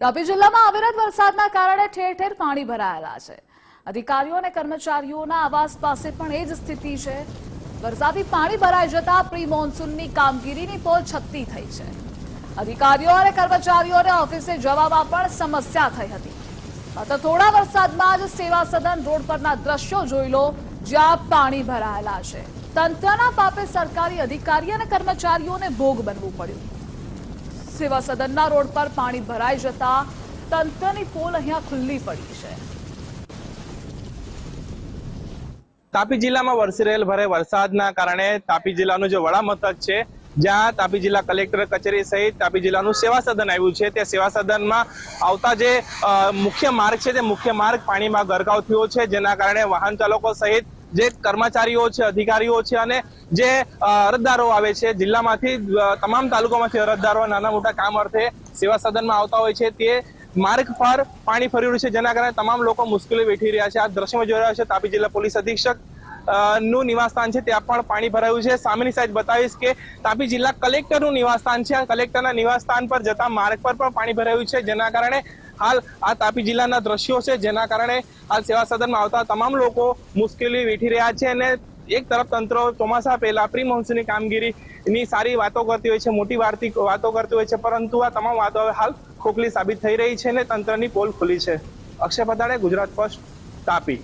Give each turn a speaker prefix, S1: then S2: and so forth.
S1: તાપી જિલ્લામાં અવિરત વરસાદના કારણે ઠેર ઠેર પાણી ભરાયેલા છે. અધિકારીઓ અને કર્મચારીઓના આવાસ પાસે પણ એ જ સ્થિતિ છે. વરસાદી પાણી ભરાઈ જતા પ્રી મોન્સૂનની કામગીરીની પોલ છત્તી થઈ છે. અધિકારીઓ અને કર્મચારીઓને ઓફિસે જવામાં પણ સમસ્યા થઈ હતી. માત્ર થોડા વરસાદમાં જ સેવા સદન રોડ પરના દ્રશ્યો જોઈ લો, જ્યાં પાણી ભરાયેલા છે. તંત્રના પાપે સરકારી અધિકારી અને કર્મચારીઓને ભોગ બનવું પડ્યું. સેવા સદનના રોડ પર પાણી ભરાઈ જતા તંત્રની પોલ અહીંયા ખુલ્લી પડી છે.
S2: તાપી જિલ્લામાં વરસી રહેલ ભારે વરસાદના કારણે તાપી જિલ્લાનું જે વડા મથક છે, જ્યાં તાપી જિલ્લા કલેક્ટર કચેરી સહિત તાપી જિલ્લાનું સેવા સદન આવ્યું છે. તે સેવા સદનમાં આવતા જે મુખ્ય માર્ગ છે, તે મુખ્ય માર્ગ પાણીમાં ગરકાવ થયો છે, જેના કારણે વાહન ચાલકો સહિત જે કર્મચારીઓ છે, અધિકારીઓ છે અને જે અરજદારો આવે છે, જિલ્લામાંથી તમામ તાલુકામાંથી અરજદારો નાના મોટા કામ અર્થે સેવા સદનમાં આવતા હોય છે, તે માર્ગ પર પાણી ફરી રહ્યું છે, જેના કારણે તમામ લોકો મુશ્કેલી વેઠી રહ્યા છે. આ દ્રશ્યમાં જોઈ રહ્યા છે તાપી જિલ્લા પોલીસ અધિક્ષકનું નિવાસસ્થાન છે, ત્યાં પણ પાણી ભરાયું છે. સામેની સાઈડ બતાવીશ કે તાપી જિલ્લા કલેક્ટરનું નિવાસસ્થાન છે. કલેક્ટરના નિવાસસ્થાન પર જતા માર્ગ પર પણ પાણી ભરાયું છે, જેના કારણે હાલ આ તાપી જિલ્લાના દ્રશ્યો છે, જેના કારણે હાલ સેવા સદનમાં આવતા તમામ લોકો મુશ્કેલી વેઠી રહ્યા છે અને એક તરફ તંત્ર ચોમાસા પહેલા પ્રી મોન્સૂનની કામગીરીની સારી વાતો કરતી હોય છે, મોટી વાર્તી વાતો કરતી હોય છે, પરંતુ આ તમામ વાતો હવે હાલ ખોખલી સાબિત થઈ રહી છે અને તંત્રની પોલ ખુલી છે. અક્ષય પતાડે ગુજરાત ફર્સ્ટ, તાપી.